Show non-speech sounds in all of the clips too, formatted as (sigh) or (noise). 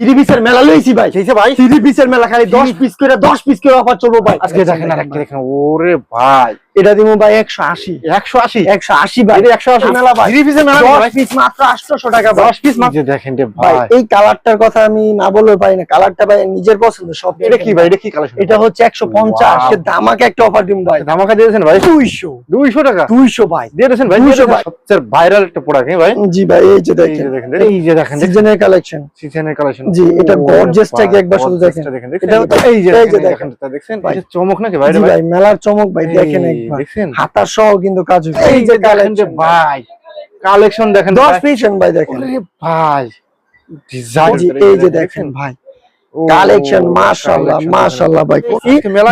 Three পিসের মেলা লইছি ভাই। সেইছে ভাই? থ্রি পিসের মেলা খালি দশ পিস করে দশ পিস করে অফার চলবো ভাই। আজকে দেখেন আর একটা দেখেন ওরে ভাই। এটা দিব ভাই একশো আশি। একশো আশি? একশো আশি ভাই। একশো আশি মেলা ভাই। দশ পিস মাত্র আটশোশো টাকা দশ পিস মাত্র। দেখেন ভাই এই কালারটার কথা আমি না বললে পারি না। কালারটা ভাই নিজের পছন্দ সব এটা কি ভাই? এটা কি কালেকশন এটা হচ্ছে একশো পঞ্চাশ. ধামাকে একটা অফার দিন ভাই। ধামাকা দিয়েছেন ভাই? দুইশো। দুইশো টাকা? দুইশো ভাই। দিয়েছেন ভাই? 200 দিয়ে দিয়েছেন। ভাই। সবচেয়ে ভাইরাল একটা প্রোডাক্ট ভাই? জি ভাই এই যে দেখেন। দেখেন এই যে দেখেন। সিজনের কালেকশন সিজনের কালেকশন জি, এটা gorgeous টাকে একবার শুধু দেখেন। এটা এই যে দেখেন দেখেন। চমক নাকি ভাই ভাই? মেলার চমক ভাই দেখেন দেখছেন? হাতা সহ কিন্তু কাজ এই যে দেখেন যে ভাই কালেকশন দেখেন দশ ভাই। পিস ভাই। দেখেন ভাই ডিজাইন এই যে দেখেন ভাই। কালেকশন মাশাআল্লাহ মাশাআল্লাহ ভাই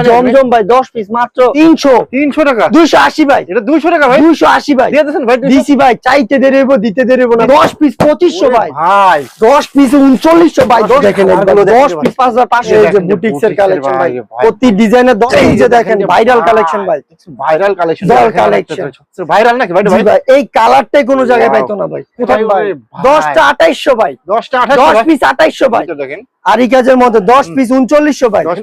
জমজম ভাই 10 পিস মাত্র 300 তিনশো টাকা? 280 ভাই। এটা দুইশো টাকা ভাই? 280 ভাই। দিয়ে দিয়েছেন ভাই 200 দিছি ভাই চাইতে দেরিব দিতে দেরিব না। 10 পিস 2500 ভাই। ভাই। 10 পিস 3900 ভাই। দশ দেখেন একবার কালারগুলো দেখেন 10 পিস 5500 এই যে দেখেন বুটিক্স এর কালেকশন ভাই। প্রতি ডিজাইনের এই যে দেখেন ভাইরাল কালেকশন ভাই। Viral collection collection। ভাইরাল নাকি? ভাই ভাই। এই কালারটাই কোনো জায়গায়. পাইতো না ভাই। কোথায় ভাই? 10টা 2800 ভাই। দশটা 10 পিস 2800 ভাই। দেখেন। আরি কাজের মধ্যে 10 পিস 3900 ভাই। দশ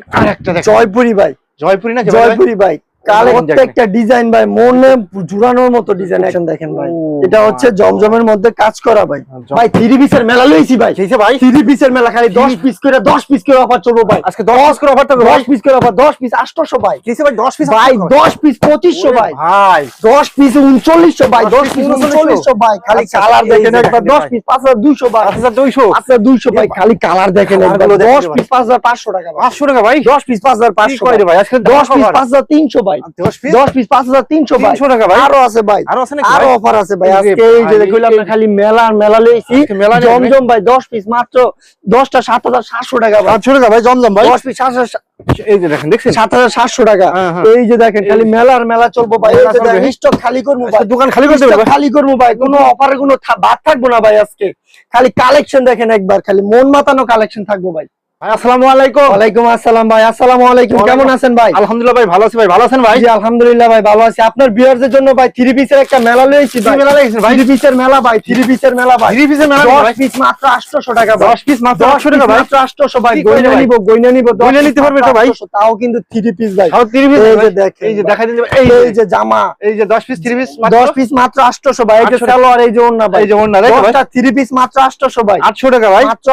জয়পুরি ভাই। জয়পুরি ভাই? জয়পুরি ভাই। প্রত্যেকটা ডিজাইন ভাই মনে জুড়ানোর মতো ডিজাইন এখন দেখেন ভাই এটা হচ্ছে জমজমের মধ্যে কাজ করা ভাই ভাই থ্রি পিসের মেলা লইছি ভাই সেইছে ভাই থ্রি পিসের মেলা খালি দশ পিস করে দশ পিস করে অফার চলবো ভাই আজকে দশ করে অফার থাকবে দশ পিস করে অফার দশ পিস আটশোশো ভাই ভাই দশ পিস ভাই দশ পিস পঁচিশশো ভাই ভাই দশ পিস উনচল্লিশশো ভাই দশ পিস উনচল্লিশশো ভাই খালি আচ্ছা, কালার দেখেন একবার দশ পিস পাঁচ হাজার দুইশো ভাই পাঁচ হাজার দুইশো পাঁচ হাজার দুইশো ভাই খালি কালার দেখেন দশ পিস পাঁচ হাজার পাঁচশো টাকা পাঁচশো টাকা ভাই দশ পিস পাঁচ হাজার পাঁচশো ভাই আজকে দশ পিস পাঁচ হাজার তিনশো ভাই দশ দশ পিস পাঁচ হাজার তিনশো তিনশো টাকা ভাই। আরও আছে ভাই। আরও আছে আরও অফার আছে ভাই। এই যে আজকে এই যে ভাই, খালি মেলা মেলা লইছি আজকে মেলা নেই, জমজম ভাই দশ পিস মাত্র দশটা সাত হাজার সাতশো টাকা সাতশো টাকা ভাই জমজম ভাই? দশ পিস সাত হাজার এই যে দেখেন দেখছেন? সাত হাজার সাতশো টাকা। হ্যাঁ, হ্যাঁ। এই যে দেখেন খালি মেলা আর মেলা চলবো ভাই। এই যে দেখেন স্টক খালি করব ভাই। আজকে দোকান খালি করে দেবে খালি করব ভাই। কোনো অফারে কোনো বাদ থাকব না ভাই আজকে। খালি কালেকশন দেখেন একবার খালি মন মাতানো কালেকশন থাকব ভাই ভাই। আসসালামু আলাইকুম। ওয়ালাইকুম আসসালাম ভাই আসসালামু আলাইকুম। কেমন আছেন ভাই? আলহামদুলিল্লাহ ভাই ভালো আছি ভাই ভালো আছেন ভাই? জি আলহামদুলিল্লাহ ভাই ভালো আছি। আপনার বিয়ারদের জন্য ভাই থ্রি পিসের একটা মেলা ভাই। মেলা লেগেছে ভাই? থ্রি পিসের মেলা ভাই থ্রি পিসের মেলা ভাই। থ্রি পিসের মেলা ভাই? পিস মাত্র আটশোশো টাকা ভাই। দশ পিস মাত্র দশ আটশো টাকা ভাই? মাত্র আটশোশো ভাই। গয়না নিব গয়না নিব গয়না নিতে পারবে তো ভাই? তাও কিন্তু থ্রি পিস ভাই। সব থ্রি পিস এই যে দেখেন এই যে ভাই। দিন এই এই যে জামা। এই যে দশ পিস থ্রি পিস দশ পিস মাত্র ভাই। এই যে সালোয়ার এই যে ওন্না ভাই। এই যে ওন্না, তাই ভাই? থ্রি পিস মাত্র ভাই। টাকা ভাই? মাত্র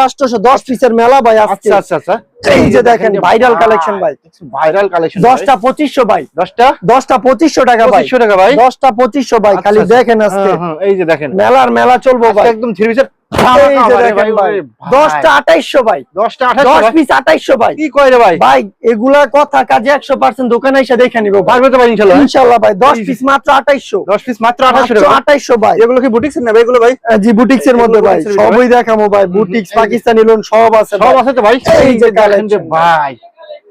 পিসের মেলা ভাই আজকে। আচ্ছা আচ্ছা আচ্ছা এই যে দেখেন ভাইরাল কালেকশন ভাই ভাইরাল কালেকশন ভাই। টাকা ভাই। টাকা ভাই? ভাই আচ্ছা, খালি আচ্ছা। দেখেন আজকে। হ্যাঁ, হ্যাঁ, এই যে দেখেন। মেলার মেলা চলবো ভাই। একদম থ্রি পিসের দোকানে এসে দেখে নিবো ইনশাল্লাহ? ভাই দশ পিস মাত্র আঠাইশো দশ পিস মাত্র আঠাইশো ভাই। এগুলো কি বুটিক্স এগুলো ভাই? জি বুটিক্স এর মধ্যে ভাই। সবই দেখাবো ভাই বুটিক্স পাকিস্তানি লোন সব আছে সব আছে তো ভাই। এই যে দেখেন যে collection ভাই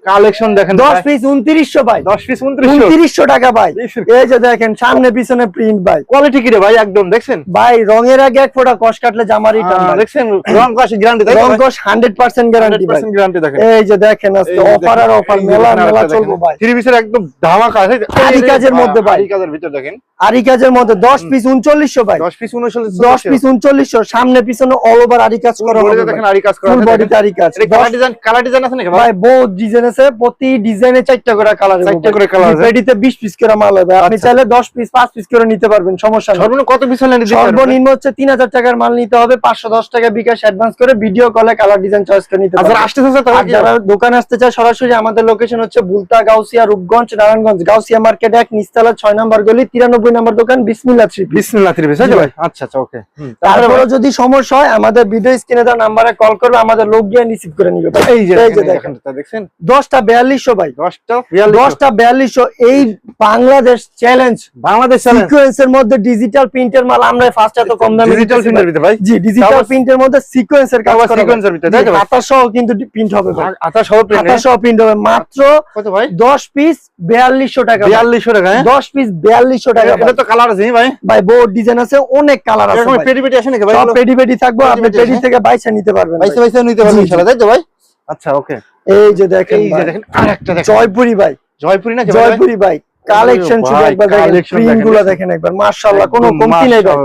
কালেকশন দেখেন দশ ভাই। পিস উনত্রিশশো ভাই। দশ পিস উনত্রিশশো। উনত্রিশশো টাকা ভাই। এই যে দেখেন সামনে পিছনে প্রিন্ট ভাই। কোয়ালিটি কি রে ভাই একদম দেখছেন? ভাই রঙের আগে এক ফোঁটা কষ কাটলে জামা রিটার্ন দেখছেন রং গ্যারান্টি তাই রং কষ হান্ড্রেড পার্সেন্ট গ্যারান্টি ভাই। 100% গ্যারান্টি দেখেন। এই যে দেখেন আজকে অফার আর অফার মেলা মেলা চলবো ভাই। থ্রি পিসের একদম ধামাকা আছে আরি কাজের মধ্যে ভাই। আরি কাজের ভিতর দেখেন। আরি কাজের মধ্যে দশ পিস উনচল্লিশশো ভাই। দশ পিস উনচল্লিশ দশ পিস উনচল্লিশশো সামনে পিছনে অল ওভার আরি কাজ করা হবে দেখেন আরি কাজ করা ফুল আছে বডিতে আরি কাজ। কালার ডিজাইন কালার ডিজাইন আছে নাকি ভাই? বহুত ডিজাইন আছে প্রতি ডিজাইনে চারটা করে কালার চারটা করে colour আছে। পেডিতে 20 পিস করে মাল হবে। আপনি আচ্ছা। চাইলে 10 পিস 5 পিস করে নিতে পারবেন সমস্যা নেই। সর্বনিম্ন কত পিস হলে দিতে পারবেন? সর্বনিম্ন হচ্ছে 3000 টাকার মাল নিতে হবে 510 টাকা বিকাশ অ্যাডভান্স করে ভিডিও কলে কালার ডিজাইন চয়েস করে নিতে আচ্ছা পারবেন। আসতে আসতে আর তাহলে যারা দোকানে আসতে চায় সরাসরি আমাদের লোকেশন হচ্ছে বুলতা গাউসিয়া রূপগঞ্জ নারায়ণগঞ্জ। গাউসিয়া মার্কেট এক নিস্তালা 6 নম্বর গলি 93 নম্বর দোকান বিসমিল্লাহ থ্রি বিসমিল্লাহ থ্রি পিস ভাই? আচ্ছা আচ্ছা ওকে তারপরে যদি সমস্যা হয় আমাদের ভিডিও স্ক্রিনে দেওয়া নাম্বারে কল করবে আমাদের লোক গিয়ে রিসিভ করে নিবে। এই যে দেখেন দেখছেন? 10টা 4200 ভাই। দশটা বিয়াল্লিশশো। এই বাংলাদেশ চ্যালেঞ্জ বাংলাদেশ সিকোয়েন্সের মধ্যে ডিজিটাল প্রিন্টের মাল আমরা ফার্স্ট এত কম দামে ডিজিটাল ভাই। ভিতরে ভাই। জি ডিজিটাল প্রিন্টের মধ্যে সিকোয়েন্সের কাজ করা এর ভিতরে, তাই তো? সহ কিন্তু প্রিন্ট হবে ভাই। আতা সহ প্রিন্ট সহ প্রিন্ট হবে। মাত্র কত ভাই? 10 পিস 4200 টাকা ভাই। বিয়াল্লিশশো টাকা হ্যাঁ? 10 পিস 4200 টাকা এটা তো কালার আছে ভাই? ভাই বহুত ডিজাইন আছে অনেক কালার আছে ভাই। পেটি পেটি আসে নাকি ভাই সব পেডি পেডি থাকব পেডি আপনি পেডি পেডি থেকে বাইসা নিতে পারবেন। বাইসে বাইসে নিতে পারবেন। ইনশাআল্লাহ তাই তো ভাই? আচ্ছা ওকে। এই যে দেখেন এই যে দেখেন আরেকটা দেখেন। জয়পুরি ভাই। জয়পুরি না জয়পুরি ভাই। কালেকশন শুধু একবার দেখেন প্রিন্ট দেখেন, গুলো দেখেন। দেখেন একবার। মাশাআল্লাহ কোনো কমতি নেই ভাই।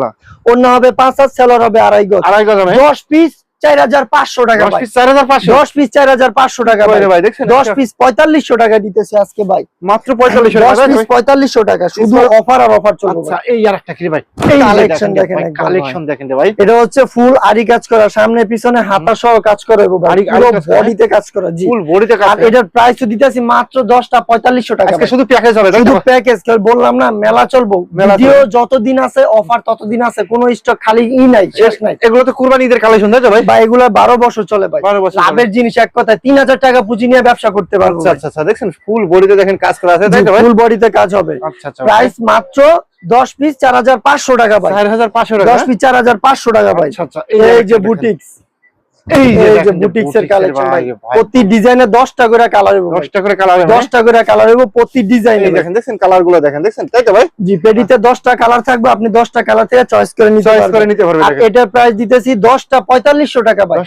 অন্য হবে পাঁচ হাত সেলার হবে আড়াই গজ। আড়াই গজ হবে। দশ পিস চার হাজার পাঁচশো টাকা দশ পিস চার হাজার পাঁচশো? টাকা ভাই। ভাই দশ পিস পঁয়তাল্লিশশো টাকা দিতেছি আজকে ভাই। মাত্র পঁয়তাল্লিশ দশ পঁয়তাল্লিশশো টাকা শুধু অফার আর অফার চলবে আচ্ছা এই আর একটা কি ভাই? এই এই দেখেন কালেকশন দেখেন ভাই। এটা হচ্ছে ফুল আরি কাজ করা সামনে পিছনে হাতা সহ কাজ করে ভাই? বডিতে কাজ করা? জি। ফুল বডিতে কাজ এটার প্রাইস দিতেছি মাত্র দশটা পঁয়তাল্লিশশো টাকা আজকে শুধু প্যাকেজ হবে শুধু প্যাকেজ বললাম না মেলা চলবো। মেলা ভিডিও যতদিন আছে অফার ততদিন আছে কোনো স্টক খালি ই নাই শেষ নাই। এগুলো তো কুরবানি ঈদের কালেকশন তাই তো ভাই এগুলো বারো বছর চলে ভাই। বারো বছর লাভের জিনিস এক কথায় তিন হাজার টাকা পুঁজি নিয়ে ব্যবসা করতে পারব আচ্ছা আচ্ছা আচ্ছা দেখছেন ফুল বডিতে দেখেন কাজ করা আছে ফুল বডিতে কাজ হবে। আচ্ছা আচ্ছা প্রাইস মাত্র দশ পিস চার হাজার পাঁচশো টাকা ভাই। চার হাজার পাঁচশো টাকা দশ পিস চার হাজার পাঁচশো টাকা ভাই। আচ্ছা আচ্ছা এই যে। বুটিক্স এই যে এই যে দেখেন যে বুটিক্স এর কালেকশন ভাই ভাই, প্রতি ডিজাইনে দশটা করে কালার হবে ভাই। দশটা করে কালার হবে দশটা করে কালার হবে প্রতি ডিজাইনে এই দেখেন কালারগুলো দেখেন দেখছেন তাই তো ভাই? জি পেডিতে দশটা কালার থাকবে আপনি দশটা কালার থেকে চয়েস করে নিতে চয়েস করে নিতে পারবে আর এটার প্রাইস দিতেছি দশটা পঁয়তাল্লিশশো টাকা ভাই।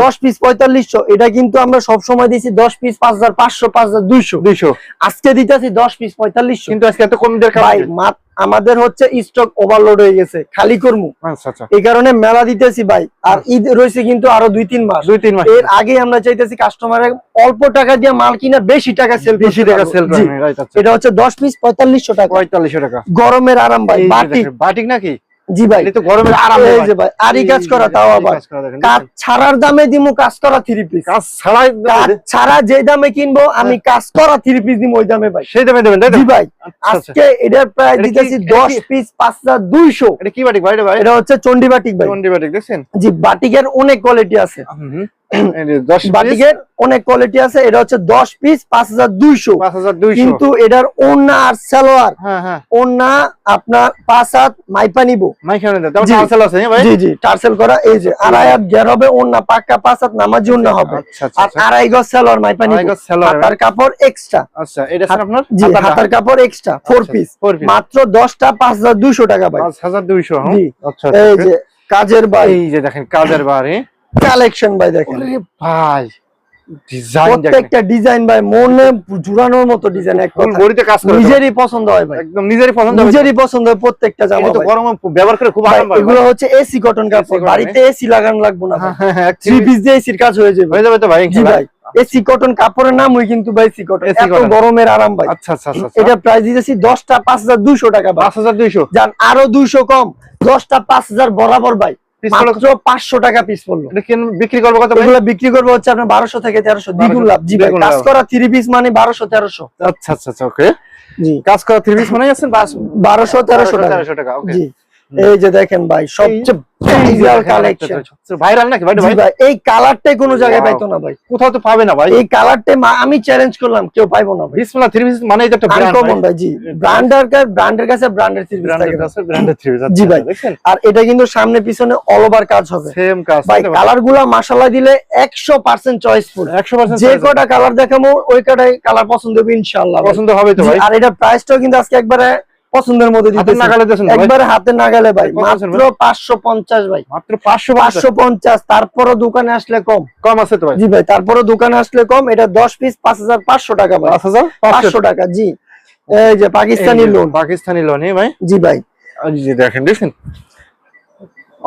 দশ পিস পঁয়তাল্লিশশো। এটা কিন্তু আমরা সব সময় দিছি দশ পিস পাঁচ হাজার পাঁচশো পাঁচ হাজার দুইশো। দুইশো। আজকে দিতেছি দশ পিস পঁয়তাল্লিশশো। কিন্তু আজকে এত কম ঈদের ভাই কালার মাত- আমাদের হচ্ছে স্টক ওভারলোড হয়ে গেছে খালি করমু। আচ্ছা আচ্ছা। এই কারণে মেলা দিতেছি ভাই আর ঈদ রয়েছে কিন্তু আরও দুই তিন মাস। দুই তিন মাস। এর আগে আমরা চাইতেছি কাস্টমারের অল্প টাকা দিয়ে মাল কিনা বেশি টাকা সেল বেশি টাকা সেল আচ্ছা। এটা হচ্ছে দশ পিস পঁয়তাল্লিশশো টাকা। পঁয়তাল্লিশশো টাকা। গরমের আরাম ভাই বাটিক। বাটিক নাকি? জি ভাই। এটা তো গরমের আরাম এই ভাই। যে ভাই আরি কাজ করা তাও আবার। কাজ। ছাড়ার দামে দিমু কাজ করা থ্রি পিস কাজ ছাড়াই কাজ ছাড়া যে দামে কিনবো আমি কাজ করা থ্রি পিস দিমু ওই দামে ভাই। সেই দামে দেবেন তাই জি ভাই আচ্ছা, আচ্ছা। আজকে এটার প্রায় এটা দিতেছি এটা দশ কি- পিস পাঁচ হাজার দুইশো। এটা কি বাটিক ভাই ভাই? এটা হচ্ছে চন্ডি বাটিক ভাই। চন্ডি বাটিক দেখছেন? জি বাটিকের অনেক কোয়ালিটি আছে। (clears throat) বাটিকের অনেক কোয়ালিটি আছে এটা হচ্ছে দশ পিস পাঁচ হাজার দুইশো। কিন্তু এটার আর সালোয়ার হ্যাঁ হ্যাঁ। আপনার পাঁচ হাত মাইপা নিবো। মাইখানে দেন তারপর জি। টার্সেল আছে হ্যাঁ ভাই? জি জি টার্সেল করা এই যে আড়াই হাত গের হবে পাক্কা পাঁচ হাত নামাজি হবে। আচ্ছা আচ্ছা আর আচ্ছা। আড়াই গজ সালোয়ার মাইপা হাতার কাপড় এক্সট্রা আচ্ছা এটা আপনার? জি হাতার কাপড় এক্সট্রা ফোর পিস মাত্র দশটা পাঁচ হাজার দুইশো টাকা ভাই। পাঁচ হাজার দুইশো হ্যাঁ? এই। যে কাজের বাড়ি। এই যে দেখেন কাজের বাড়ি। কালেকশন ভাই দেখেন। ভাই ডিজাইন প্রত্যেকটা ডিজাইন ভাই মনে জুড়ানোর মতো ডিজাইন নিজেরই পছন্দ হয় ভাই। একদম নিজেরই পছন্দ নিজেরই পছন্দ হয় প্রত্যেকটা জামা এটা তো গরমে ব্যবহার করে খুব আরাম পাবে এগুলো হচ্ছে এসি কটন কাপড়। বাড়িতে এসি লাগানো লাগবে না হ্যাঁ, হ্যাঁ, হ্যাঁ, থ্রি পিস দিয়ে এসির কাজ হয়ে যাবে হয়ে যাবে তো ভাই জি? ভাই এসি কটন কাপড়ের নামই কিন্তু ভাই এসি কটন এত গরমের আরাম ভাই। আচ্ছা আচ্ছা আচ্ছা এটা প্রাইস দিতেছি দশটা পাঁচ হাজার দুইশো টাকা ভাই। পাঁচ হাজার দুইশো। যান আরও দুইশো কম। দশটা পাঁচ হাজার বরাবর ভাই। পাঁচশো টাকা পিস পড়ল। কেন বিক্রি করব কত বিক্রি করব হচ্ছে আপনার বারোশো থেকে তেরোশো। দ্বিগুণ লাভ। জি কাজ করা থ্রি পিস মানে বারোশো তেরোশো। আচ্ছা আচ্ছা আচ্ছা ওকে জি। কাজ করা থ্রি পিস মানে আছেন বারোশো? তেরোশো টাকা। তেরোশো টাকা জি। এই যে দেখেন ভাই সবচেয়ে ভাইরাল কালেকশন ভাইরাল নাকি? ভাই ভাই। ভাই এই কালারটাই কোনো জায়গায় পাইতো না ভাই। কোথাও তো পাবে না ভাই। এই কালারটাই আমি চ্যালেঞ্জ করলাম কেউ পাইবো না ভাই। বিসমিল্লাহ থ্রি পিস মানে এটা একটা ব্র্যান্ড আনকমন ভাই জি। ব্র্যান্ডের ব্র্যান্ডের কাছে ব্র্যান্ডের থ্রি পিস থাকে কাছে ব্র্যান্ডের থ্রি পিস জি ভাই। আর এটা কিন্তু সামনে পিছনে অল ওভার কাজ হবে। সেম কাজ ভাই কালারগুলা মাসালা দিলে একশো পার্সেন্ট চয়েসফুল একশো পার্সেন্ট যে কটা কালার দেখাবো ওই কটাই কালার পছন্দ হবে ইনশাআল্লাহ পছন্দ হবে তো ভাই। আর এটা প্রাইসটাও কিন্তু আজকে একবারে পছন্দের মধ্যে দিতেছি। একবারে হাতে নাগালে ভাই মাত্র পাঁচশো পঞ্চাশ ভাই। মাত্র পাঁচশো পাঁচশো পঞ্চাশ তারপরও দোকানে আসলে কম। কম আছে তো ভাই? জি ভাই তারপরে দোকানে আসলে কম এটা দশ পিস পাঁচ হাজার পাঁচশো টাকা ভাই। পাঁচ হাজার পাঁচশো পাঁচশো টাকা। জি। এই যে পাকিস্তানি লোন পাকিস্তানি লোন ভাই? জি ভাই। জি দেখেন দেখেন দেখছেন?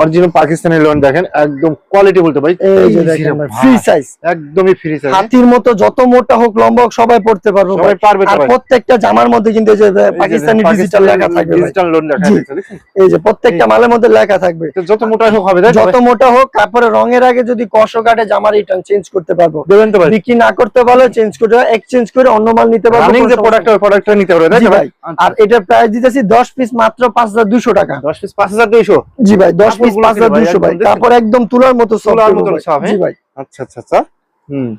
অরিজিনাল পাকিস্তানি লোন দেখেন একদম কোয়ালিটি বলতে এই যে দেখেন ভাই, ফ্রি সাইজ একদমই ফ্রি সাইজ হাতির মতো যত মোটা হোক লম্বা হোক সবাই পড়তে পারবে সবাই পারবে আর প্রত্যেকটা জামার মধ্যে কিন্তু এই যে পাকিস্তানি ডিজিটাল লেখা থাকবে ডিজিটাল লোন লেখা দেখছেন? এই যে প্রত্যেকটা মালের মধ্যে লেখা থাকবে। যত মোটা হোক হবে যত মোটা হোক তারপরে রঙের আগে যদি কষ কাটে জামার রিটার্ন চেঞ্জ করতে পারব। দেবেন তো ভাই। বিক্রি না করতে পারলে চেঞ্জ করে এক্সচেঞ্জ করে অন্য মাল নিতে পারব রানিং যে প্রোডাক্ট ওই প্রোডাক্টটা নিতে পারবে তাই ভাই। আর এটার প্রাইস দিতেছি দশ পিস মাত্র পাঁচ হাজার দুশো টাকা। দশ পিস পাঁচ হাজার দুইশো? জি ভাই দশ পিস ভাই, তারপর একদম তুলার মতো তুলার মতো। জি ভাই। আচ্ছা আচ্ছা আচ্ছা। হুম।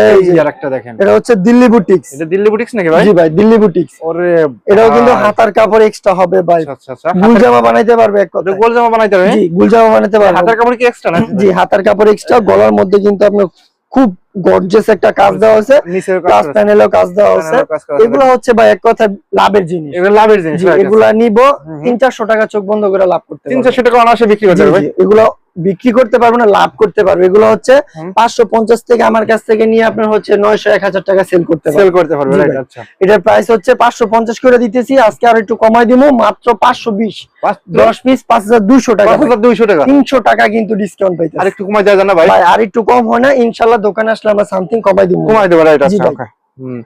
এই এই যে যে আরেকটা দেখেন। এটা হচ্ছে দিল্লি বুটিক্স এটা দিল্লি বুটিক্স নাকি ভাই? জি ভাই দিল্লি বুটিক্স ওরে এটাও কিন্তু হাতার কাপড় এক্সট্রা হবে ভাই। আচ্ছা আচ্ছা গুল জামা বানাইতে পারবে এক কথা গোল জামা বানাইতে পারবে জি গুল জামা বানাইতে পারবে। হাতার কাপড় কি এক্সট্রা না? জি হাতার কাপড় এক্সট্রা গলার মধ্যে কিন্তু আপনার খুব গর্জিয়াস একটা কাজ দেওয়া নিচের প্লাস প্যানেলও কাজ দেওয়া কাজ আছে। এগুলো হচ্ছে ভাই এক কথা লাভের জিনিস। এগুলো লাভের জিনিস আছে। এগুলা নিব হুম। তিন চারশো টাকা চোখ বন্ধ করে লাভ করতে তিন পারব। চারশো টাকা অনায়াসে বিক্রি করতে জি, এগুলো বিক্রি করতে পারব না লাভ করতে পারব। এগুলো হচ্ছে হুম। পাঁচশো পঞ্চাশ থেকে আমার কাছ থেকে নিয়ে আপনার হচ্ছে নয়শো এক হাজার টাকা সেল করতে সেল করতে পারবে রাইট আচ্ছা। এটার প্রাইস হচ্ছে পাঁচশো পঞ্চাশ করে দিতেছি আজকে আর একটু কমাই দিব মাত্র পাঁচশো বিশ। দশ পিস পাঁচ হাজার দুশো টাকা। পাঁচ হাজার দুইশো টাকা। তিনশো টাকা কিন্তু ডিসকাউন্ট পাইতে আর একটু কমাই দেওয়া যায় না ভাই? ভাই আর একটু কম হয় না ইনশাল্লাহ দোকানে আসলে আমরা সামথিং কমাই দিব। কমাই দেব রাইট আছে ওকে হুম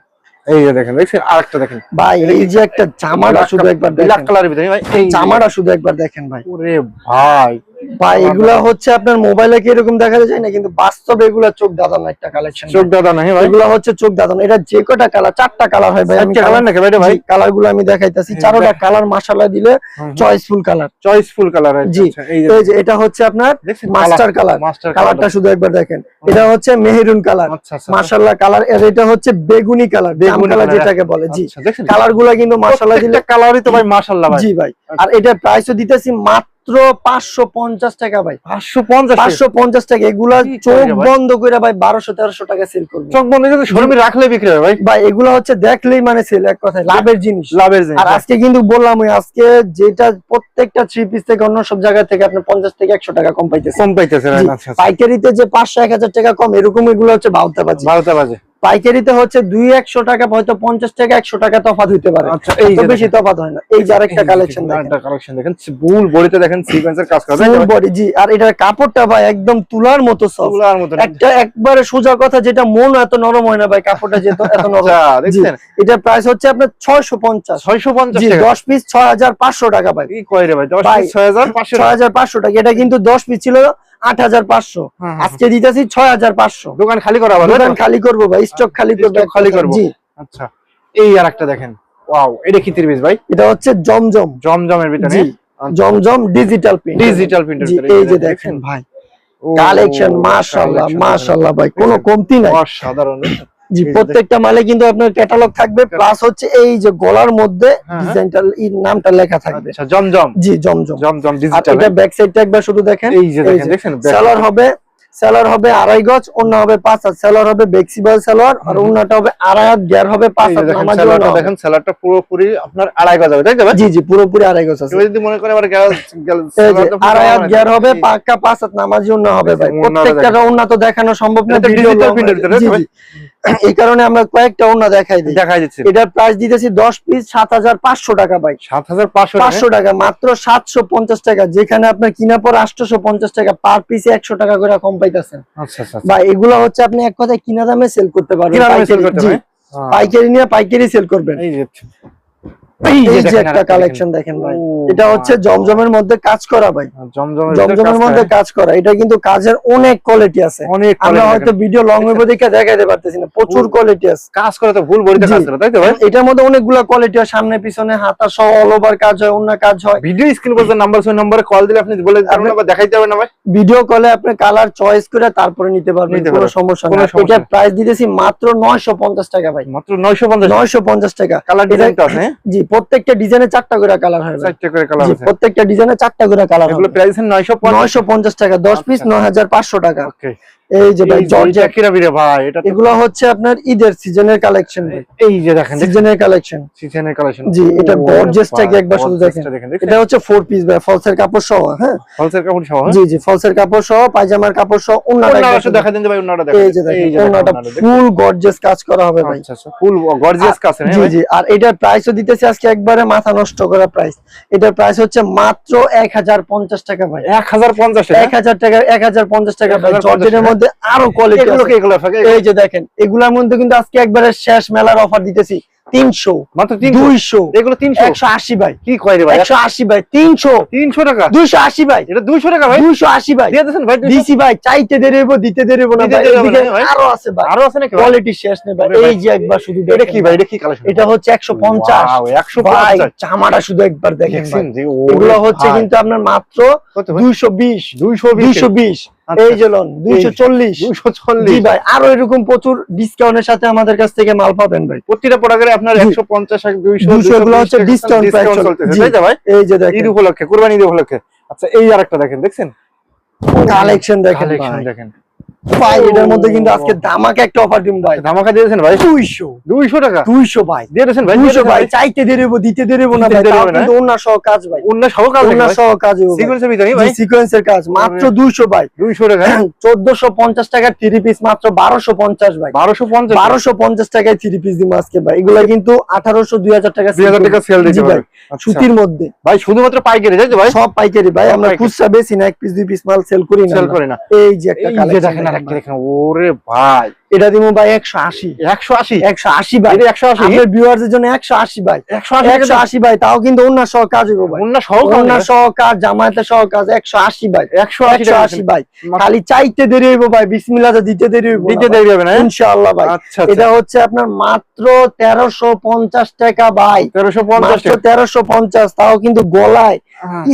এই যে দেখেন দেখছেন? আরেকটা দেখেন। ভাই এই যে একটা জামাটা শুধু একবার ব্ল্যাক দেখেন। কালারের ভিতরে ভাই এই জামাটা শুধু একবার দেখেন ভাই। ওরে ভাই। ভাই এগুলা হচ্ছে আপনার মোবাইলে কি এরকম দেখা যায় না? কিন্তু বাস্তবে এগুলা চোখ দাদানো একটা কালেকশন চোখ দাদা নাই এগুলা হচ্ছে চোখ দাদানো। এটা যে কটা কালার চারটা কালার হয় ভাই আমি কালার ভাই এটা ভাই? কালারগুলো আমি দেখাইতাছি। হুম, কালার মাশাআল্লাহ দিলে চয়েসফুল কালার চয়েসফুল কালার জি। এই যে এটা হচ্ছে আপনার মাস্টার কালার কালারটা শুধু একবার দেখেন। এটা হচ্ছে মেহেরুন কালার আচ্ছা আচ্ছা। মাশাআল্লাহ কালার আর এটা হচ্ছে বেগুনি কালার বেগুনি কালার যেটাকে বলে। জি আচ্ছা, কালারগুলা কিন্তু মাশাআল্লাহ দিলে কালারই তো ভাই মাশাআল্লাহ ভাই। জি ভাই। আর এটার প্রাইসও দিতেছি মাত্র পাঁচশো পঞ্চাশ টাকা ভাই। 550 পাঁচশো পঞ্চাশ টাকা। এগুলা চোখ বন্ধ করে ভাই বারোশো তেরোশো টাকা সেল করবে। চোখ বন্ধ করে শোরুমে রাখলে বিক্রি ভাই। ভাই এগুলা হচ্ছে দেখলেই মানে সেল এক কথায় লাভের জিনিস। লাভের জিনিস আর আজকে কিন্তু বললাম ওই আজকে যেটা প্রত্যেকটা থ্রি পিস থেকে অন্য সব জায়গা থেকে আপনি পঞ্চাশ থেকে একশো টাকা কম পাইতেছে। কম পাইতেছে আচ্ছা আচ্ছা। পাইকারিতে যে পাঁচশো এক হাজার টাকা কম এরকম এগুলো হচ্ছে বাউতা বাজি বারোটা বাজে পাইকারিতে হচ্ছে দুই একশো টাকা হয়তো পঞ্চাশ টাকা একশো টাকা তফাত হইতে পারে। আচ্ছা বেশি তফাৎ হয় না। এই যে আরেকটা কালেকশন দেখেন আরেকটা কালেকশন দেখেন। ভুল বডিতে দেখেন সিকোয়েন্সের কাজ করা। ফুল বডি জি। আর এটার কাপড়টা ভাই একদম তুলার মতো সফট তুলার মতো একটা একবারে সোজা কথা যেটা মন এত নরম হয় না ভাই কাপড়টা যেত এত নরম। আচ্ছা দেখছেন? এটার প্রাইস হচ্ছে আপনার ছয়শো পঞ্চাশ। 650 জি টাকা। দশ পিস ছয় হাজার পাঁচশো টাকা ভাই। কি কয় রে ভাই? 10 6500 ছয় হাজার পাঁচশো টাকা। এটা কিন্তু দশ পিস ছিল আট হাজার পাঁচশো। হ্যাঁ, হ্যাঁ। আজকে দিতেছি ছয় হাজার পাঁচশো। দোকান খালি করা দোকান খালি করব ভাই স্টক খালি করব। Stock খালি করব। আচ্ছা এই আরেকটা দেখেন। ওয়াও এটা কি ভাই? এটা হচ্ছে জমজম। জমজমের ভিতরে? জমজম ডিজিটাল প্রিন্ট ডিজিটাল প্রিন্টার এই যে দেখেন। ভাই। কালেকশন মাশাআল্লাহ মাশাআল্লাহ ভাই কোনো কমতি নাই। অসাধারণ। জি প্রত্যেকটা মালে কিন্তু আপনার ক্যাটালগ থাকবে প্লাস হচ্ছে এই যে গলার মধ্যে হ্যাঁ। ডিজাইনটা এই নামটা লেখা থাকবে। আচ্ছা জমজম। জি জমজম। জমজম ডিজিটাল এটা ব্যাক সাইডটা একবার শুধু দেখেন। এই যে দেখেন দেখেন সেলার হবে সেলার হবে আড়াই গজ অন্য হবে পাঁচ হাত। সেলার হবে বেক্সিবল সেলার আর অন্যটা হবে আড়াই হাত গ্যার হবে পাঁচ হাত। সেলারটা দেখেন সেলারটা পুরোপুরি আপনার আড়াই গজ হবে তাই তো ভাই? জি জি পুরোপুরি আড়াই গজ আছে। যদি মনে করে আবার আড়াই হাত গ্যার হবে পাক্কা পাঁচ হাত নামাজি অন্য হবে ভাই। প্রত্যেকটা উন্নত দেখানো সম্ভব না print এর ভিতরে, এই কারণে আমরা কয়েকটা অন্য দেখাই দিই। দেখাই দিচ্ছি। এটার প্রাইস দিতেছি দশ পিস সাত হাজার পাঁচশো টাকা ভাই। সাত হাজার পাঁচশো পাঁচশো টাকা মাত্র সাতশো পঞ্চাশ টাকা। যেখানে আপনার কিনা পর আটশোশো পঞ্চাশ টাকা। পার পিসে একশো টাকা করে কম পাইতেছেন। আচ্ছা আচ্ছা বা এগুলো হচ্ছে আপনি এক কথায় কিনা দামে সেল করতে পারবেন। হ্যাঁ। পাইকারি নিয়ে পাইকারি সেল করবেন। এই যে এই যে দেখেন একটা কালেকশন দেখেন ভাই। এটা হচ্ছে জমজমের মধ্যে কাজ করা ভাই। জমজমের জমজমের মধ্যে কাজ করা। এটা কিন্তু কাজের অনেক কোয়ালিটি আছে। আমরা হয়তো ভিডিও লং ওয়েব দেখে দেখাইতে পারতেছি না। প্রচুর কোয়ালিটি আছে। কাজ করে তো ভুল বডিতে কাজ করে তাই তো ভাই? এটার মধ্যে অনেকগুলো কোয়ালিটি হয়। সামনে পিছনে হাতা সহ অল ওভার কাজ হয় অন্য কাজ হয়। ভিডিও স্ক্রিন নাম্বার কল দিলে আপনি বলে দিতে পারবেন আপনি- দেখাইতে হবে না ভাই? ভিডিও কলে আপনি কালার চয়েস করে তারপরে নিতে পারবেন। কোনো সমস্যা এটা প্রাইস দিতেছি মাত্র নয়শো পঞ্চাশ টাকা ভাই। মাত্র 950 নয়শো পঞ্চাশ টাকা। কালার ডিজাইন তো আছে হ্যাঁ? জি প্রত্যেকটা ডিজাইনে চারটা করে কালার হয় চারটা করে কালার আছে। প্রত্যেকটা ডিজাইনে চারটা করে কালার এগুলো হবে। প্রাইস 950 নয়শো পঞ্চাশ। টাকা দশ পিস আচ্ছা। নয় হাজার পাঁচশো টাকা। ওকে এই যে ভাই এই যে জর্জেট এটা কিরা বিরে ভাই এটা এগুলো হচ্ছে আপনার ঈদের সিজনের কালেকশন এই যে দেখেন সিজনের কালেকশন সিজনের কালেকশন জি, এটা gorgeous-টাকে একবার শুধু দেখেন। দেখেন এটা হচ্ছে ফোর পিস ভাই ফলসের কাপড় সহ হ্যাঁ? ফলসের কাপড় সহ হ্যাঁ? জি জি ফলসের কাপড় সহ পায়জামার কাপড় সহ একবার দেখা দিন ভাই ওনারা দেখা এই যে দেখেন ফুল গর্জিয়াস কাজ করা হবে ভাই। আচ্ছা আচ্ছা ফুল গর্জিয়াস কাজ জি জি আর এটার প্রাইসও দিতেছে আজকে একবারে মাথা নষ্ট করা প্রাইস এটার প্রাইস হচ্ছে মাত্র এক হাজার পঞ্চাশ টাকা ভাই। 1050 এক হাজার টাকা এক হাজার পঞ্চাশ টাকা ভাই। 1050 জর্জেটের টাকা। মধ্যে আরও কোয়ালিটি এই যে দেখেন এগুলার মধ্যে কিন্তু আজকে একবারে শেষ মেলার অফার দিতেছি তিনশো মাত্র দুইশো এগুলো 300 একশো আশি ভাই। কি কয় ভাই? একশো আশি ভাই তিনশো। 300 টাকা? দুইশো আশি ভাই। এটা 200 টাকা ভাই? দুইশো আশি ভাই। দিয়ে দেন ভাই দিছি ভাই চাইতে দেরি হইবো দিতে দেরি হইবো না দিতে ভাই। দেরি হবে এদিকে না ভাই। আরও আছে ভাই। আরও আছে নাকি কোয়ালিটি শেষ নেই ভাই। এই যে একবার শুধু এটা কি ভাই? এটা কি কালেকশন এটা হচ্ছে একশো পঞ্চাশ। ভাই 150 জামাটা শুধু একবার দেখেন দেখছেন যে এগুলো হচ্ছে কিন্তু আপনার মাত্র দুইশো বিশ। দুইশো বিশ। এই যে লোন দুইশো চল্লিশ। জি 240 ভাই আরও এরকম প্রচুর ডিসকাউন্টের সাথে আমাদের কাছ থেকে মাল পাবেন ভাই। প্রতিটা প্রোডাক্টে আপনার জি। 150 আর 200 200 এগুলো হচ্ছে discount চলতেছে জি। তাই তো ভাই? এই যে ঈদ দেখেন উপলক্ষে কোরবানি ঈদ উপলক্ষে। আচ্ছা এই আরেকটা দেখেন দেখছেন? কালেকশন দেখেন দেখেন। ভাই এটার মধ্যে কিন্তু আজকে দামাকে একটা অফার ভাই। ধামাকা দিয়ে দিয়েছেন ভাই? দুইশো। দুইশো টাকা? দুইশো ভাই। দিয়ে দিয়েছেন ভাই? দিয়ে দুইশো দিয়েছেন ভাই। চাইতে দিয়ে দেবো দিতে দিয়ে দেবো না ভাই। কিন্তু অন্য সহ কাজ ভাই। অন্য সহকাল অন্য সহ কাজ সিকোয়েন্সের ভিতরে ভাই? সিকোয়েন্সের কাজ। মাত্র দুইশো ভাই। দুইশো টাকা? (clears throat) চোদ্দশো পঞ্চাশ টাকার থ্রি পিস মাত্র বারোশো পঞ্চাশ ভাই। বারোশো পঞ্চাশ বারোশো পঞ্চাশ টাকায় থ্রি পিস দিব আজকে ভাই। এগুলা কিন্তু আঠারোশো দুই হাজার টাকা দুই হাজার টাকা সেল দিতে ভাই। আচ্ছা। সুতির মধ্যে। ভাই শুধুমাত্র পাইকারি তাই তো ভাই? সব পাইকারি ভাই। আমরা। খুচরা বেশি না এক পিস দুই পিস মাল সেল করি না সেল। করে না। এই যে একটা এই আরেকটা দেখেন ওরে ভাই। এটা দিব জন্য তাও কিন্তু অন্য সহ কাজ হইব অন্য অন্য সহ কাজ? জামায়াতে সহ কাজ খালি চাইতে দেরি হইব ভাই বিসমিল্লাহ দিতে দেরি হইব দিতে দেরি হবে না ইনশাআল্লাহ ভাই। আচ্ছা এটা হচ্ছে আপনার মাত্র তেরোশো পঞ্চাশ টাকা ভাই। তেরোশো পঞ্চাশ মাত্র তেরোশো পঞ্চাশ তাও কিন্তু গলায়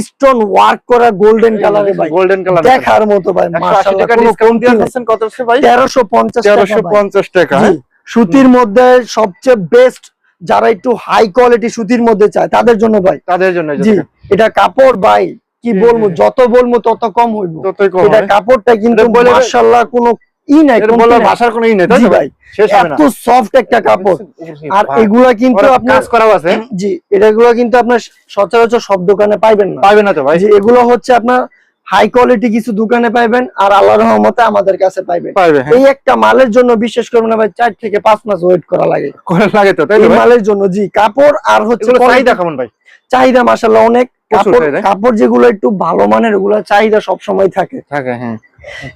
স্টোন ওয়ার্ক করা গোল্ডেন কালারে ভাই। গোল্ডেন কালার দেখার মতো ভাই টাকা ডিসকাউন্ট দিয়ে দিচ্ছেন কত ভাই? তেরোশো পঞ্চাশ তেরোশো পঞ্চাশ টাকা হ্যাঁ? সুতির মধ্যে সবচেয়ে বেস্ট যারা একটু হাই কোয়ালিটি সুতির মধ্যে চায় তাদের জন্য ভাই। তাদের জন্য জি। এটা কাপড় ভাই কি বলব যত বলব তত কম হইব। এটা কাপড়টা কিন্তু মাশাআল্লাহ কোনো ই নাই বলার ভাষার কোনো ই নেই তাই ভাই এত সফট একটা কাপড়। আর এগুলা কিন্তু আপনার কাজ করাও আছে। জি এটাগুলো কিন্তু আপনার সচরাচর সব দোকানে পাইবেন না। পাবে না তো ভাই? এগুলো হচ্ছে আপনার হাই কোয়ালিটি কিছু দোকানে পাইবেন আর আল্লাহর রহমতে আমাদের কাছে পাইবেন। হ্যাঁ। এই একটা মালের জন্য বিশেষ করে না ভাই চার থেকে পাঁচ মাস ওয়েট করা লাগে। করে লাগে তো তাই এই মালের জন্য জি কাপড় আর হচ্ছে চাহিদা কেমন ভাই? চাহিদা মাসাল্লাহ অনেক। কাপড় কাপড় যেগুলো একটু ভালো মানের ওগুলো চাহিদা সব সময় থাকে। থাকে হ্যাঁ।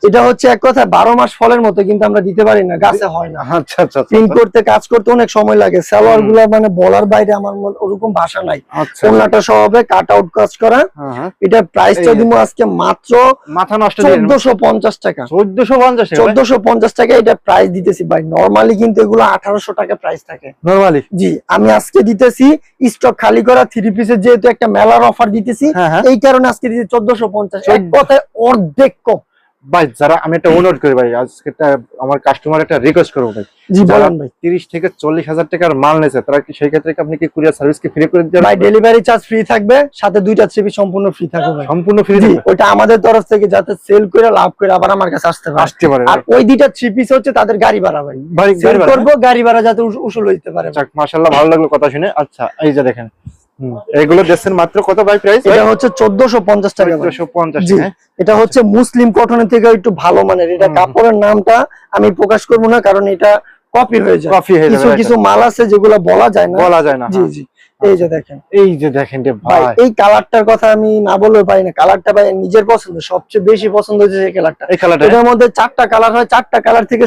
এটা হচ্ছে এক কথা বারো মাস ফলের মতো কিন্তু আমরা দিতে পারি না গাছে হয় না। আচ্ছা আচ্ছা আচ্ছা, প্রিন্ট করতে কাজ করতে অনেক সময় লাগে। সালোয়ারগুলা মানে বলার বাইরে আমার ওরকম ভাষা নাই। আচ্ছা। ওনাটা সহ হবে কাট আউট কাজ করা। হ্যাঁ, হ্যাঁ। এটার প্রাইসটা দিব আজকে মাত্র মাথা নষ্ট চোদ্দশো পঞ্চাশ টাকা। চোদ্দশো পঞ্চাশ চোদ্দশো পঞ্চাশ টাকা এটা প্রাইস দিতেছি ভাই। নর্মালি কিন্তু এগুলো আঠারোশো টাকা প্রাইস থাকে। নর্মালি জি আমি আজকে দিতেছি স্টক খালি করা থ্রি পিসের যেহেতু একটা মেলার অফার দিতেছি হ্যাঁ এই কারণে আজকে দিতেছি চোদ্দশো পঞ্চাশ। এক কথায় অর্ধেক কম। ভাই যারা আমি একটা অনুরোধ করি ভাই আজকে আমার কাস্টমার একটা রিকোয়েস্ট করব ভাই। যারা তিরিশ থেকে চল্লিশ হাজার টাকার মাল নিয়েছে তারা কি সেই ক্ষেত্রে কি আপনি কি কুরিয়ার সার্ভিস কি ফ্রি করে দিতে ভাই ডেলিভারি চার্জ ফ্রি থাকবে সাথে দুইটা সম্পূর্ণ ফ্রি থাকবে সম্পূর্ণ ফ্রি ওটা আমাদের তরফ থেকে যাতে সেল করে লাভ করে আবার আমার কাছে আসতে পারে। আসতে পারে আর ওই দুইটা হচ্ছে তাদের গাড়ি ভাড়া ভাই। সেল গাড়ি ভাড়া? করব গাড়ি ভাড়া যাতে উস- উসুল হইতে পারে। মাশাআল্লাহ ভালো লাগল কথা শুনে। আচ্ছা এই যে দেখেন এগুলো দেখছেন মাত্র কত ভাই প্রাইস এটা হচ্ছে চোদ্দশো পঞ্চাশ টাকা ভাই। চোদ্দশো পঞ্চাশ জি। হ্যাঁ এটা হচ্ছে মুসলিম কটনের থেকে একটু ভালো মানের। এটা। কাপড়ের নামটা আমি প্রকাশ করব না কারণ এটা কপি হয়ে যায়। কফি হয়ে কিছু কিছু মাল আছে যেগুলো বলা যায় না। বলা যায় না জি হ্যাঁ। জি। এই যে দেখেন। এই যে দেখেন রে ভাই এই কালারটার কথা আমি না বলতে পারি না। কালারটা ভাই নিজের পছন্দ। সবচেয়ে বেশি পছন্দ হচ্ছে এই কালারটা এই কালারটা এটার মধ্যে চারটা কালার হয়। চারটা কালার থেকে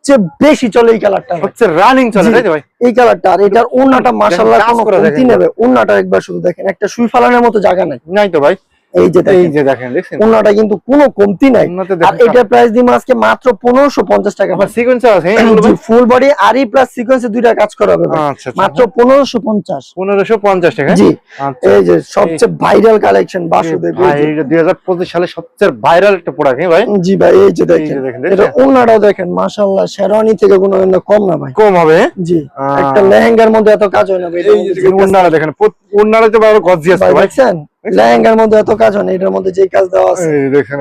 সবচেয়ে বেশি চলে এই কালারটা। হচ্ছে রানিং চলে তাই ভাই? এই কালারটা আর এটার ওন্নাটা মাশাআল্লাহ কোনো কমতি নেবে। ওন্নাটা একবার শুধু দেখেন একটা সুই ফালানোর মতো জায়গা নাই। নাই তো ভাই? এই যে এই দেখেন যে দেখেন দেখছেন? কিন্তু কোনো কমতি নাই। আর দেখেন প্রাইস দিব আজকে মাত্র পনেরোশো পঞ্চাশ টাকা আবার সিকোয়েন্স আছে হ্যাঁ? ফুল বডি আরই প্লাস সিকোয়েন্সে দুইটা কাজ করা হবে। আচ্ছা আচ্ছা মাত্র পনেরোশো পঞ্চাশ। পনেরোশো পঞ্চাশ টাকা? জি। আচ্ছা এই যে সবচেয়ে ভাইরাল কালেকশন বাসুদেব ভাই হাজার পঁচিশ সালে সবচেয়ে ভাইরাল একটা প্রোডাক্ট হ্যাঁ ভাই? জি ভাই এই যে দেখেন। এটা দেখছেন? দেখেন মাশাআল্লাহ শেরওয়ানি থেকে কোনো কম না ভাই। কম হবে হ্যাঁ? জি একটা লেহেঙ্গার মধ্যে এত কাজ হয় না ভাই এই যে দেখেন উন্নারা তো আরও গর্জিয়াস ভাই। দেখছেন? লেহেঙ্গার মধ্যে এত কাজ হয় এটার মধ্যে যে কাজ দেওয়া আছে। এই দেখেন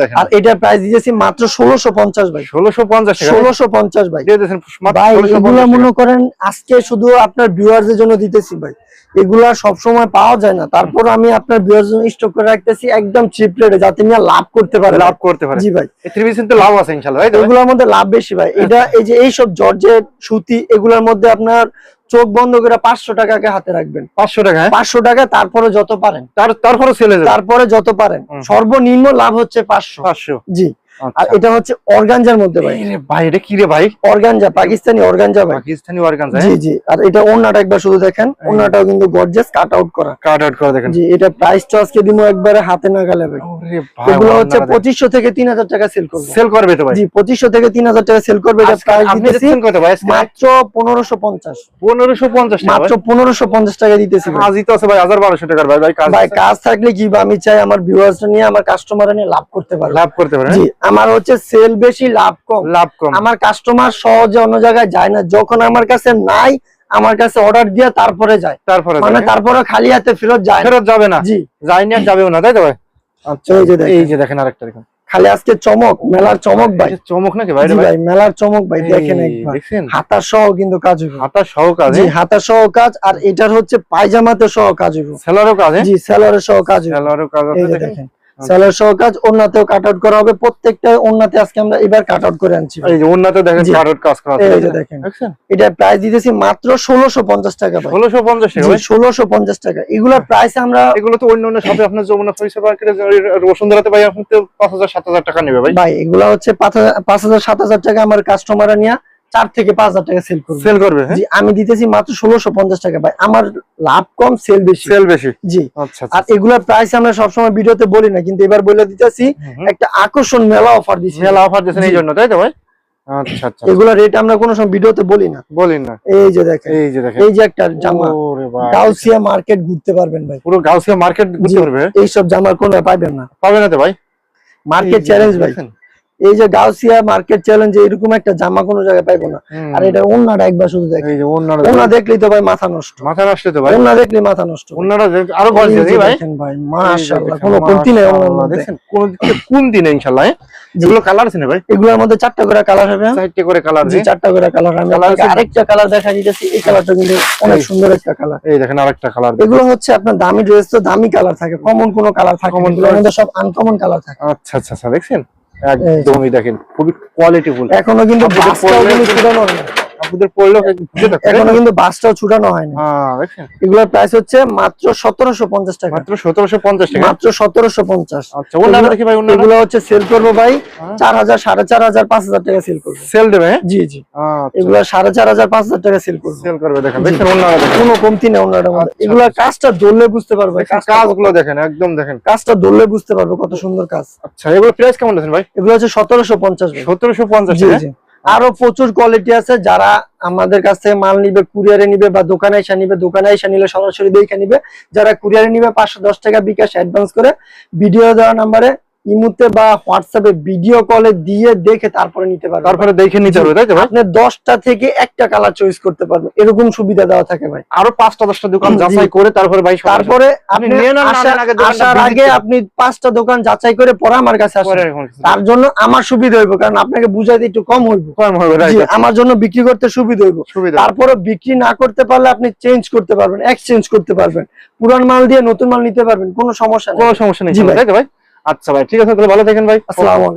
দেখেন। আর প্রাইস দিয়েছি মাত্র ষোলোশো পঞ্চাশ ভাই। ষোলোশো পঞ্চাশ টাকা। ষোলোশো পঞ্চাশ ভাই। দিয়ে ভাই 1650 এগুলা। মনে করেন আজকে শুধু আপনার ভিউয়ারদের জন্য দিতেছি ভাই। এগুলা সব সময় পাওয়া যায় না। তারপর আমি আপনার ভিউয়ার জন্য স্টক করে রাখতেছি একদম চিপ রেটে যাতে নিয়ে লাভ করতে পারে। লাভ করতে পারে। জি ভাই। এই থ্রি তো লাভ আছে তো ভাই? এগুলোর মধ্যে লাভ বেশি ভাই। এটা এই যে এইসব জর্জেট সুতি এগুলোর মধ্যে আপনার চোখ বন্ধ করে পাঁচশো টাকাকে হাতে রাখবেন। পাঁচশো টাকা হ্যাঁ? পাঁচশো টাকা তারপরে যত পারেন। তার তারপরে চলে যাবে। তারপরে যত পারেন। সর্বনিম্ন লাভ হচ্ছে পাঁচশো। পাঁচশো। জি। আর আচ্ছা। এটা হচ্ছে অর্গানজার মধ্যে ভাই। ভাই এটা কি রে ভাই? অর্গানজা পাকিস্তানি অর্গানজা ভাই। পাকিস্তানি ওয়ার্কান্স জি জি। আর এটা ওন্নাটা একবার শুধু দেখেন ওন্নাটাও কিন্তু গর্জিয়াস কাট আউট করা। কাট আউট করে দেখেন। জি এটা প্রাইসটা আজকে দিমু একবারে হাতে না গেলে ভাই। এগুলো হচ্ছে ওয়ান্নারা দেখেন। পঁচিশশো থেকে তিন হাজার টাকা সেল করবে। সেল করবে তো ভাই? জি পঁচিশশো থেকে তিন হাজার টাকা সেল করবে। এটা প্রাইস দিতেছি মাত্র পনেরোশো পঞ্চাশ। পনেরোশো পঞ্চাশ টাকা মাত্র পনেরোশো পঞ্চাশ টাকা দিতেছি। আজই তো আছে ভাই হাজার বারোশো টাকার ভাই। ভাই কাজ ভাই কাজ থাকলে কি বা আমি চাই আমার ভিউয়ার্স নিয়ে আমার কাস্টমার নিয়ে লাভ করতে পারব। লাভ করতে পারে জি আমার হচ্ছে সেল বেশি লাভ কম। লাভ কম। আমার কাস্টমার সহজে অন্য জায়গায় যায় না। যখন আমার কাছে নাই আমার কাছে অর্ডার দিয়ে তারপরে যায়। তারপরে মানে তারপরে খালি হাতে ফেরত যায় ফেরত যাবে না। জি। যায়নি আর যাবেও না তাই তো ভাই? আচ্ছা এই যে দেখেন। এই যে দেখেন আরেকটা দেখেন। খালি আজকে চমক মেলার চমক ভাই। চমক নাকি ভাই ভাই? মেলার চমক ভাই দেখেন একবার। হাতা সহ কিন্তু কাজ হইব। হাতা সহ কাজ জি হাতা সহ কাজ আর এটার হচ্ছে পায়জামাতে সহ কাজ হইব। সেলারও কাজ হ্যাঁ? জি স্যালোয়ারের সহ কাজ সেলারও কাজ আছে দেখেন। স্যালোয়ার সহ কাজ ওন্নাতেও কাট আউট করা হবে। প্রত্যেকটা ওন্নাতে আজকে আমরা এবার কাট আউট করে আনছি। এই যে দেখেন জি। কারোর কাজ করা আছে। এই যে দেখেন। এটা প্রাইস দিতেছি মাত্র ষোলোশো পঞ্চাশ টাকা ভাই। ষোলোশো পঞ্চাশ টাকা ভাই? ষোলোশো পঞ্চাশ টাকা। এগুলোর প্রাইস আমরা এগুলো তো অন্য অন্য শপে আপনার যমুনা ফরিসা মার্কেটে বসুন্ধরাতে ভাই আপনি তো পাঁচ হাজার সাত হাজার টাকা নেবে ভাই। ভাই এগুলা হচ্ছে পাঁচ হাজার পাঁচ হাজার সাত হাজার টাকা আমার কাস্টমাররা নিয়ে চার থেকে পাঁচ হাজার টাকা সেল করবে। সেল করবে হ্যাঁ? জি আমি দিতেছি মাত্র ষোলোশো পঞ্চাশ টাকা ভাই। আমার লাভ কম সেল বেশি। সেল বেশি? জি। আচ্ছা আর এগুলার প্রাইস আমরা সবসময় ভিডিওতে বলি না কিন্তু এবার বলে দিতেছি একটা আকর্ষণ মেলা অফার দিচ্ছি মেলা অফার দিয়েছেন এই জন্য তাই তো ভাই? আচ্ছা আচ্ছা। এগুলা রেট আমরা কোনো সময় ভিডিওতে বলি না। বলিন না। এই যে দেখেন এই যে দেখেন। এই যে একটা জামা। গাউসিয়া মার্কেট ঘুরতে পারবেন ভাই। পুরো গাউসিয়া মার্কেট ঘুরতে। পারবে? এইসব জামার কোনো পাইবেন না। না তো ভাই? মার্কেট চ্যালেঞ্জ ভাই। এই যে গাউসিয়া মার্কেট চ্যালেঞ্জ এরকম একটা জামা কোনো জায়গায় পাইবো না। আর এটা অন্যটা একবার শুধু দেখেন। এই ওনা দেখলেই তো ভাই মাথা নষ্ট। মাথা নষ্ট তো ভাই। ওনা দেখলেই মাথা নষ্ট। যে- আরও গর্জ ভাই। দেখেন ভাই মাশাআল্লাহ কোনো কমতি নেই ওনার দেখেন। কোন কোন দিনে ইনশাআল্লাহ হ্যাঁ? জি। যেগুলো কালার আছে না ভাই? এগুলোর মধ্যে চারটা করে কালার হবে হ্যাঁ? চারটে করে কালার জি চারটা করে কালার আমি? আরেকটা কালার দেখা দিতেছি এই কালারটা কিন্তু অনেক সুন্দর একটা কালার এই দেখেন আরেকটা কালার এগুলো হচ্ছে আপনার দামি ড্রেস তো দামি কালার থাকে কমন কোনো কালার থাকে কমন। মধ্যে সব আনকমন কালার থাকে। আচ্ছা আচ্ছা আচ্ছা দেখছেন? একদমই দেখেন খুবই কোয়ালিটিফুল এখনও কিন্তু আপনাদের বাসটাও কিন্তু কিন্তু- না আপনাদের পড়লেও এখনও কিন্তু বাসটাও ছুটানো হয় না হ্যাঁ দেখছেন এগুলোর প্রাইস হচ্ছে মাত্র সতেরোশো পঞ্চাশ টাকা। মাত্র সতেরোশো পঞ্চাশ টাকা? মাত্র সতেরোশো পঞ্চাশ। আচ্ছা অন্যরা দেখি ভাই? অন্যরা এগুলো হচ্ছে সেল করব ভাই হ্যাঁ। চার হাজার সাড়ে চার হাজার পাঁচ হাজার টাকা সেল করব। সেল দেবে হ্যাঁ? জি জি। এগুলো সাড়ে চার হাজার পাঁচ হাজার টাকা সেল করব। সেল করবে দেখেন জি। দেখছেন কোনো কমতি নেই আচ্ছা, এগুলো কাজটা ধরলে বুঝতে পারবে কাজগুলো দেখেন একদম দেখেন। কাজটা ধরলে বুঝতে পারবে কত সুন্দর কাজ। আচ্ছা এগুলো প্রাইস কেমন আছেন ভাই? এগুলো হচ্ছে সতেরোশো পঞ্চাশ সতেরোশো পঞ্চাশ জি জি। আরও প্রচুর কোয়ালিটি আছে, যারা আমাদের কাছে মাল নিবে কুরিয়ারে নিবে বা দোকানে এসে নিবে, দোকানে এসে নিলে সরাসরি দেখে নিবে। যারা কুরিয়ারে নিবে, পাঁচশো দশ টাকা বিকাশ অ্যাডভান্স করে ভিডিও দেওয়া নাম্বারে ইমুতে বা হোয়াটসঅ্যাপে ভিডিও কলে দিয়ে দেখে তারপরে নিতে পারবে। তারপরে দেখে নিতে হবে তাই তো ভাই? আপনি দশটা থেকে একটা কালার চয়েস করতে পারবেন। এরকম সুবিধা দেওয়া থাকে ভাই। আরও পাঁচটা দশটা দোকান যাচাই করে তারপরে ভাই তারপরে আপনি নিয়ে নেন আসার আগে আসার আগে আপনি পাঁচটা দোকান যাচাই করে পরে আমার কাছে আসেন। তার জন্য আমার সুবিধা হইব কারণ আপনাকে বুঝাইতে একটু কম হইব। কম হবে জি, আমার জন্য বিক্রি করতে সুবিধা হইব। তারপরে বিক্রি না করতে পারলে আপনি চেঞ্জ করতে পারবেন এক্সচেঞ্জ করতে পারবেন। পুরান মাল দিয়ে নতুন মাল নিতে পারবেন কোনো সমস্যা নেই। কোনো সমস্যা নেই তাই তো ভাই? আচ্ছা ভাই ঠিক আছে তাহলে ভালো থাকেন ভাই। আসসালামু আলাইকুম।